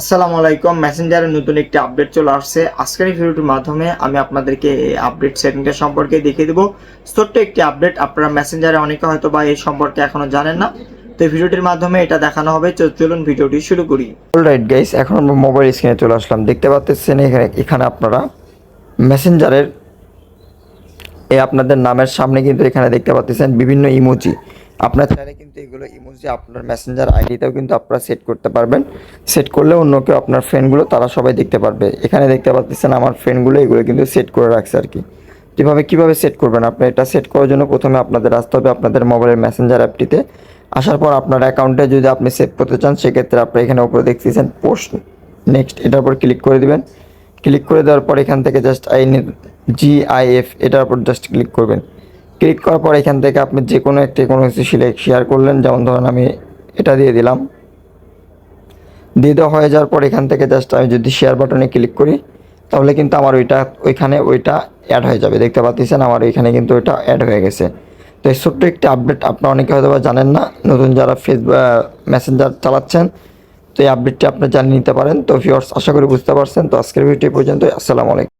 আসসালামু আলাইকুম। মেসেঞ্জারের নতুন একটি আপডেট চলে আসছে। আজকের এই ভিডিওটির মাধ্যমে আমি আপনাদেরকে এই আপডেট সেটিংটা সম্পর্কে দেখিয়ে দেবো। ছোট্ট একটি আপডেট আপনারা মেসেঞ্জারে অনেকে হয়তো বা এই সম্পর্কে এখনও জানেন না। তো এই ভিডিওটির মাধ্যমে এটা দেখানো হবে। চলুন ভিডিওটি শুরু করি। রাইট গাইস এখন আমরা মোবাইল স্ক্রিনে চলে আসলাম। দেখতে পাচ্ছেন এখানে এখানে আপনারা মেসেঞ্জারের এই আপনাদের নামের সামনে কিন্তু এখানে দেখতে পাচ্ছেন বিভিন্ন ইমোজি আপনার চাইলে কিন্তু এগুলো ইমোজি আপনার মেসেঞ্জার আইডিতেও কিন্তু আপনারা সেট করতে পারবেন। সেট করলে অন্য কেউ আপনার ফ্রেন্ডগুলো তারা সবাই দেখতে পারবে। এখানে দেখতে পাচ্ছেন আমার ফ্রেন্ডগুলো এগুলো কিন্তু সেট করে রাখছে আর কি। কীভাবে কীভাবে সেট করবেন? আপনি এটা সেট করার জন্য প্রথমে আপনাদের আসতে হবে আপনাদের মোবাইলের মেসেঞ্জার অ্যাপটিতে আসার পর আপনার অ্যাকাউন্টে যদি আপনি সেভ করতে চান, সেক্ষেত্রে আপনি এখানে উপরে দেখতেছেন পোস্ট নেক্সট এটার উপর ক্লিক করে দিবেন। ক্লিক করে দেওয়ার পর এখান থেকে just I G I F এটার উপর জাস্ট ক্লিক করবেন। ক্লিক করার পর এখান থেকে আপনি যে কোনো একটি কোনো কিছু সিলেক্ট শেয়ার করলেন। যেমন ধরুন আমি এটা দিয়ে দিলাম। দিয়ে দেওয়া হয়ে যাওয়ার পর এখান থেকে জাস্ট আমি যদি শেয়ার বাটনে ক্লিক করি, তাহলে কিন্তু আমার ওইটা, ওইখানে ওইটা অ্যাড হয়ে যাবে। দেখতে পাচ্ছেন আমার ওইখানে কিন্তু ওইটা অ্যাড হয়ে গেছে। তো এই ছোট্ট একটি আপডেট আপনারা অনেকে হয়তো জানেন না, নতুন যারা ফেসবুক মেসেঞ্জার চালাচ্ছেন, তো এই আপডেটটি আপনি জানিয়ে নিতে পারেন। তো ভিউয়ার্স আশা করি বুঝতে পারছেন। তো আজকের ভিডিও পর্যন্ত আসসালামু আলাইকুম।